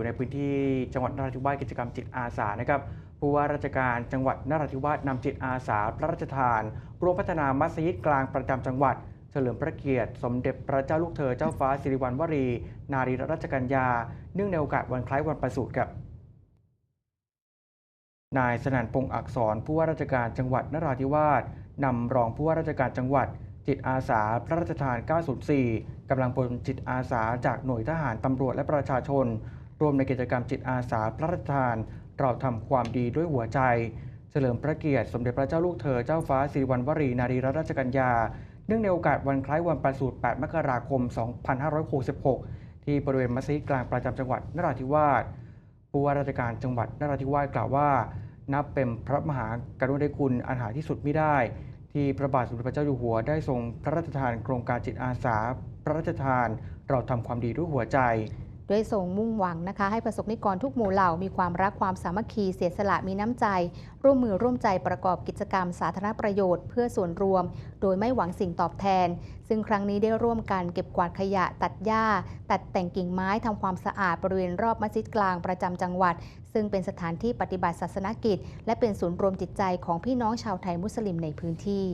อยู่ในพื้นที่จังหวัดนราธิวาสกิจกรรมจิตอาสานะครับผู้ว่าราชการจังหวัดนราธิวาสนำจิตอาสาพระราชทานร่วมพัฒนามัสยิดกลางประจำจังหวัด เฉลิมพระเกียรติ สมเด็จพระเจ้าลูกเธอเจ้าฟ้าสิริวัณวรี นารีรัชกัญญา เนื่องในโอกาสวันคล้ายวันประสูติครับนายสนั่นพงษ์อักษรผู้ว่าราชการจังหวัดนราธิวาสนำรองผู้ว่าราชการจังหวัด จิตอาสาพระราชทาน 904 กำลังพลจิตอาสาจากหน่วยทหารตำรวจและประชาชน รวมในกิจกรรมจิตอาสาพระราชทาน เราทำความดีด้วยหัวใจ เฉลิมพระเกียรติสมเด็จพระเจ้าลูกเธอเจ้าฟ้าสิริวัณวรีนารีรัตนราชกัญญา เนื่องในโอกาสวันคล้ายวันประสูติ 8 มกราคม 2566 ที่บริเวณมัสยิดกลางประจำจังหวัดนราธิวาสผู้ว่าราชการจังหวัดนราธิวาสกล่าวว่า นับเป็นพระมหากรุณาธิคุณอันหาที่สุดไม่ได้ ที่พระบาทสมเด็จพระเจ้าอยู่หัวได้ทรงพระราชทานโครงการจิตอาสา พระราชทานเราทำความดีด้วยหัวใจ ด้วยทรงมุ่งหวังนะคะ ให้ประสบนิกรทุกหมู่เหล่ามีความรักความสามัคคีเสียสละมีน้ำใจ ร่วมมือร่วมใจประกอบกิจกรรมสาธารณประโยชน์เพื่อส่วนรวม โดยไม่หวังสิ่งตอบแทน ซึ่งครั้งนี้ได้ร่วมกันเก็บกวาดขยะ ตัดหญ้า ตัดแต่งกิ่งไม้ทำความสะอาดบริเวณรอบมัสยิดกลางประจำจังหวัด ซึ่งเป็นสถานที่ปฏิบัติศาสนกิจ และเป็นศูนย์รวมจิตใจของพี่น้องชาวไทยมุสลิมในพื้นที่